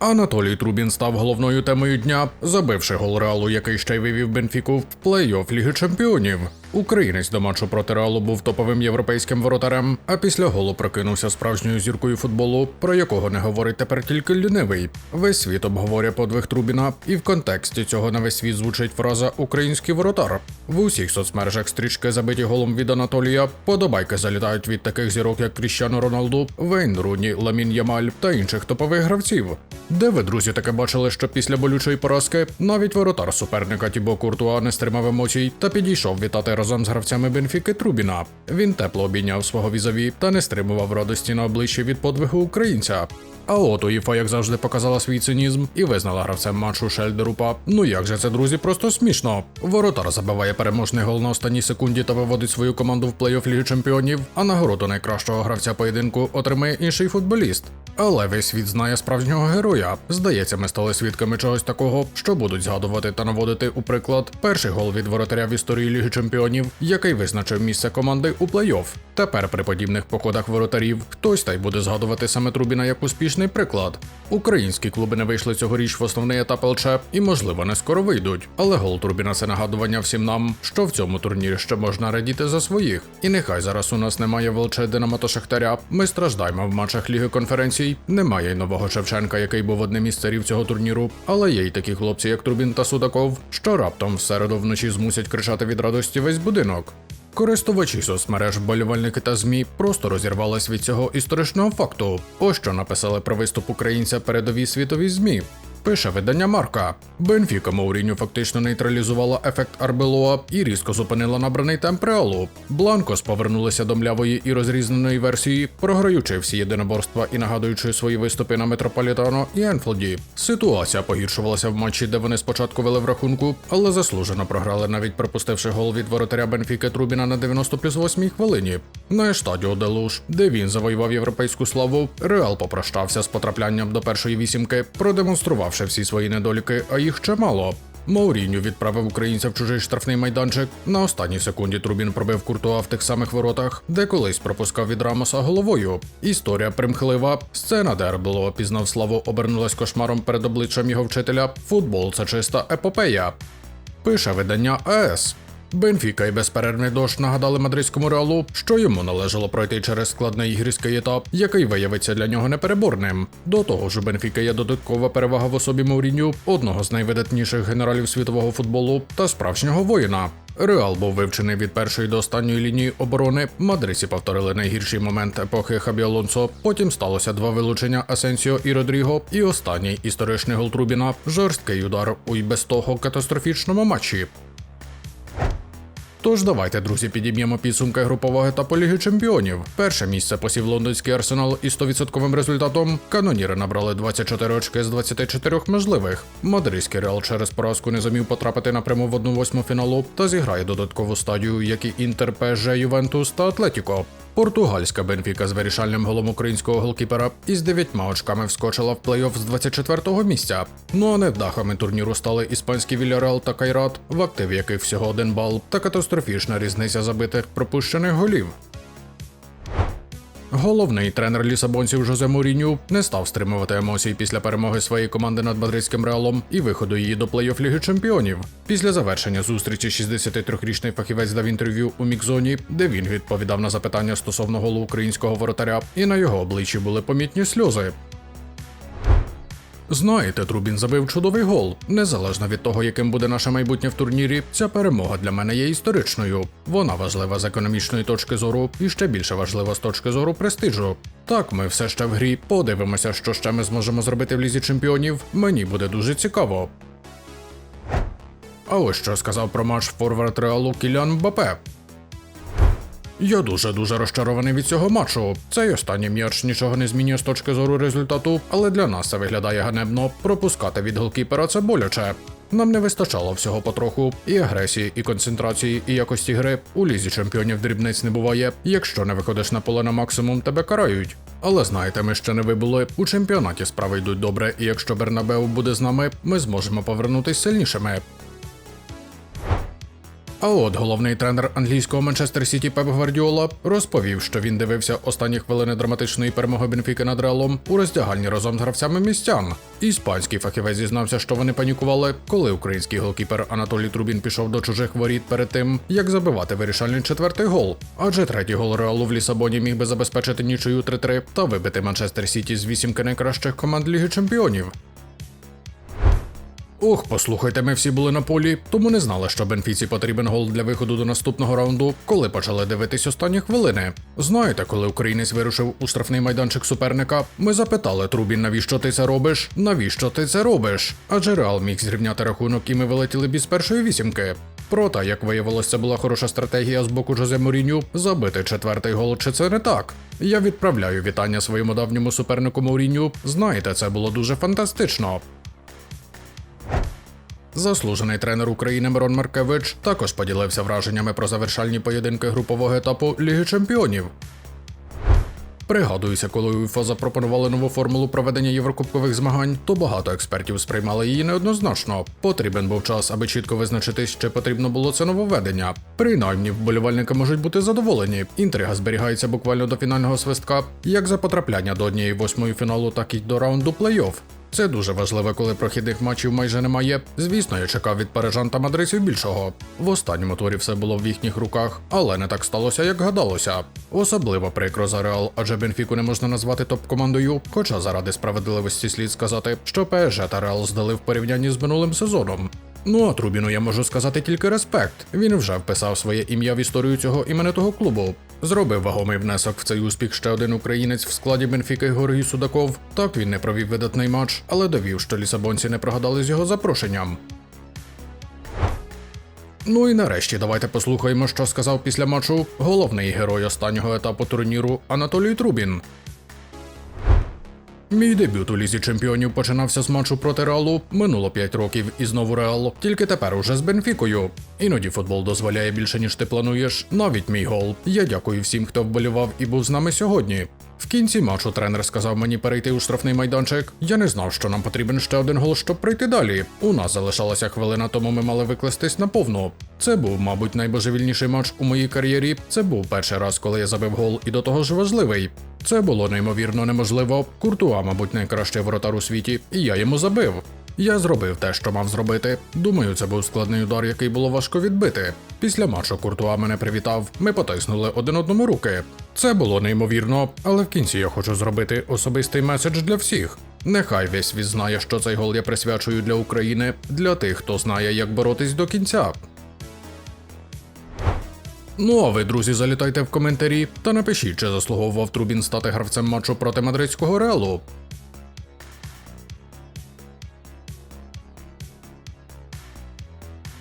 Анатолій Трубін став головною темою дня, забивши гол Реалу, який ще й вивів Бенфіку в плей-офф Ліги Чемпіонів. Українець до матчу проти Реалу був топовим європейським воротарем, а після голу прокинувся справжньою зіркою футболу, про якого не говорить тепер тільки лінивий. Весь світ обговорює подвиг Трубіна, і в контексті цього на весь світ звучить фраза Український воротар. В усіх соцмережах стрічки забиті голом від Анатолія. Подобайки залітають від таких зірок, як Кріщано Роналду, Вейн Руні, Ламін Ямаль та інших топових гравців. Де ви, друзі, таке бачили, що після болючої поразки навіть воротар суперника Тібо Куртуа не стримав емоцій та підійшов вітати разом з гравцями Бенфіки Трубіна. Він тепло обійняв свого візові та не стримував радості на обличчі від подвигу українця. А от УЄФА, як завжди, показала свій цинізм і визнала гравцем матчу Шельдерупа. Ну як же це, друзі, просто смішно. Воротар забиває переможний гол на останній секунді та виводить свою команду в плей-офф Ліги Чемпіонів, а нагороду найкращого гравця поєдинку отримає інший футболіст. Але весь світ знає справжнього героя. Здається, ми стали свідками чогось такого, що будуть згадувати та наводити у приклад перший гол від воротаря в історії Ліги Чемпіонів, який визначив місце команди у плей-офф. Тепер при подібних походах воротарів хтось та й буде згадувати саме Трубіна як успішний приклад. Українські клуби не вийшли цьогоріч в основний етап ЛЧ і, можливо, не скоро вийдуть. Але гол Трубіна це нагадування всім нам, що в цьому турнірі ще можна радіти за своїх. І нехай зараз у нас немає в ЛЧ Динамо та Шахтаря. Ми страждаємо в матчах Ліги конференцій. Немає й нового Шевченка, який був одним із царів цього турніру. Але є й такі хлопці, як Трубін та Судаков, що раптом в середу вночі змусять кричати від радості весь будинок. Користувачі соцмереж, болівальники та ЗМІ просто розірвались від цього історичного факту. Ось що написали про виступ українця передові світові ЗМІ. Пише видання Марка. Бенфіка Мауріню фактично нейтралізувала ефект Арбелоа і різко зупинила набраний темп Реалу. Бланкос повернулися до млявої і розрізненої версії, програючи всі єдиноборства і нагадуючи свої виступи на Метрополітано і Енфілді. Ситуація погіршувалася в матчі, де вони спочатку вели в рахунку, але заслужено програли, навіть пропустивши гол від воротаря Бенфіки Трубіна на 90 плюс 8 хвилині. На Естадіо Делуш, де він завоював європейську славу, Реал попрощався з потраплянням до першої вісімки, продемонструвавши всі свої недоліки, а їх чимало. Мауріню відправив українця в чужий штрафний майданчик. На останній секунді Трубін пробив Куртуа в тих самих воротах, де колись пропускав від Рамоса головою. Історія примхлива. Сцена, де Арбело пізнав славу, обернулась кошмаром перед обличчям його вчителя. Футбол це чиста епопея. Пише видання АЕС. Бенфіка і безперервний дощ нагадали мадридському реалу, що йому належало пройти через складний гірський етап, який виявиться для нього непереборним. До того ж, у Бенфіка є додаткова перевага в особі Мауріню, одного з найвидатніших генералів світового футболу та справжнього воїна. Реал був вивчений від першої до останньої лінії оборони. Мадридці повторили найгірший момент епохи Хабі Алонсо. Потім сталося два вилучення Асенсіо і Родріго. І останній історичний гол Трубіна жорсткий удар у й без того катастрофічному матчі. Тож давайте, друзі, підіб'ємо підсумки групового етапу Ліги Чемпіонів. Перше місце посів лондонський арсенал із 100% результатом. Каноніри набрали 24 очки з 24 можливих. Мадридський реал через поразку не зумів потрапити напряму в 1-8 фіналу та зіграє додаткову стадію, як і Інтер, ПЖ Ювентус та Атлетіко. Португальська Бенфіка з вирішальним голом українського голкіпера із дев'ятьма очками вскочила в плей-офф з 24-го місця. Ну а не дахами турніру стали іспанський Вільяреал та Кайрат, в активі яких всього один бал, та катастрофічна різниця забитих пропущених голів. Головний тренер лісабонців Жозе Муріню не став стримувати емоцій після перемоги своєї команди над мадридським реалом і виходу її до плей-офф Ліги Чемпіонів. Після завершення зустрічі 63-річний фахівець дав інтерв'ю у мікзоні, де він відповідав на запитання стосовно голу українського воротаря, і на його обличчі були помітні сльози. Знаєте, Трубін забив чудовий гол. Незалежно від того, яким буде наше майбутнє в турнірі, ця перемога для мене є історичною. Вона важлива з економічної точки зору і ще більше важлива з точки зору престижу. Так, ми все ще в грі. Подивимося, що ще ми зможемо зробити в лізі чемпіонів. Мені буде дуже цікаво. А ось що сказав про матч форвард Реалу Кілян Мбапе. Я дуже дуже розчарований від цього матчу. Цей останній м'яч нічого не змінює з точки зору результату, але для нас це виглядає ганебно. Пропускати від голкіпера це боляче. Нам не вистачало всього потроху і агресії, і концентрації, і якості гри. У лізі чемпіонів дрібниць не буває. Якщо не виходиш на поле на максимум, тебе карають. Але знаєте, ми ще не вибули. У чемпіонаті справи йдуть добре, і якщо Бернабеу буде з нами, ми зможемо повернутися сильнішими. А от головний тренер англійського Манчестер Сіті Пеп Гвардіола розповів, що він дивився останні хвилини драматичної перемоги Бенфіки над Реалом у роздягальні разом з гравцями містян. Іспанський фахівець зізнався, що вони панікували, коли український голкіпер Анатолій Трубін пішов до чужих воріт перед тим, як забивати вирішальний четвертий гол. Адже третій гол Реалу в Лісабоні міг би забезпечити нічию 3-3 та вибити Манчестер Сіті з вісімки найкращих команд Ліги Чемпіонів. Ох, послухайте, ми всі були на полі, тому не знали, що Бенфіці потрібен гол для виходу до наступного раунду, коли почали дивитись останні хвилини. Знаєте, коли українець вирушив у штрафний майданчик суперника, ми запитали Трубін, навіщо ти це робиш? Навіщо ти це робиш? Адже Реал міг зрівняти рахунок, і ми вилетіли без першої вісімки. Проте, як виявилося, це була хороша стратегія з боку Жозе Моріню забити четвертий гол, чи це не так? Я відправляю вітання своєму давньому супернику Моріню. Знаєте, це було дуже фантастично. Заслужений тренер України Мирон Маркевич також поділився враженнями про завершальні поєдинки групового етапу Ліги Чемпіонів. Пригадуюся, коли УЄФА запропонували нову формулу проведення єврокубкових змагань, то багато експертів сприймали її неоднозначно. Потрібен був час, аби чітко визначитись, чи потрібно було це нововведення. Принаймні, вболівальники можуть бути задоволені. Інтрига зберігається буквально до фінального свистка, як за потрапляння до однієї восьмої фіналу, так і до раунду плей-офф. Це дуже важливо, коли прохідних матчів майже немає. Звісно, я чекав від парижан та мадридців більшого. В останньому турі все було в їхніх руках, але не так сталося, як гадалося. Особливо прикро за Реал, адже Бенфіку не можна назвати топ-командою. Хоча заради справедливості слід сказати, що ПСЖ та Реал здали в порівнянні з минулим сезоном. Ну а Трубіну я можу сказати тільки респект. Він вже вписав своє ім'я в історію цього іменитого клубу. Зробив вагомий внесок в цей успіх ще один українець в складі Бенфіки Георгій Судаков. Так він не провів видатний матч, але довів, що лісабонці не прогадали з його запрошенням. Ну і нарешті давайте послухаємо, що сказав після матчу головний герой останнього етапу турніру Анатолій Трубін. Мій дебют у лізі чемпіонів починався з матчу проти Реалу. Минуло 5 років і знову Реал, тільки тепер уже з Бенфікою. Іноді футбол дозволяє більше, ніж ти плануєш. Навіть мій гол. Я дякую всім, хто вболівав і був з нами сьогодні. В кінці матчу тренер сказав мені перейти у штрафний майданчик. Я не знав, що нам потрібен ще один гол, щоб прийти далі. У нас залишалася хвилина, тому ми мали викластись на повну. Це був, мабуть, найбожевільніший матч у моїй кар'єрі. Це був перший раз, коли я забив гол, і до того ж важливий. Це було неймовірно неможливо. Куртуа, мабуть, найкращий воротар у світі, і я йому забив. Я зробив те, що мав зробити. Думаю, це був складний удар, який було важко відбити. Після матчу Куртуа мене привітав. Ми потиснули один одному руки. Це було неймовірно, але в кінці я хочу зробити особистий меседж для всіх. Нехай весь світ знає, що цей гол я присвячую для України, для тих, хто знає, як боротись до кінця. Ну а ви, друзі, залітайте в коментарі та напишіть, чи заслуговував Трубін стати гравцем матчу проти мадридського реалу.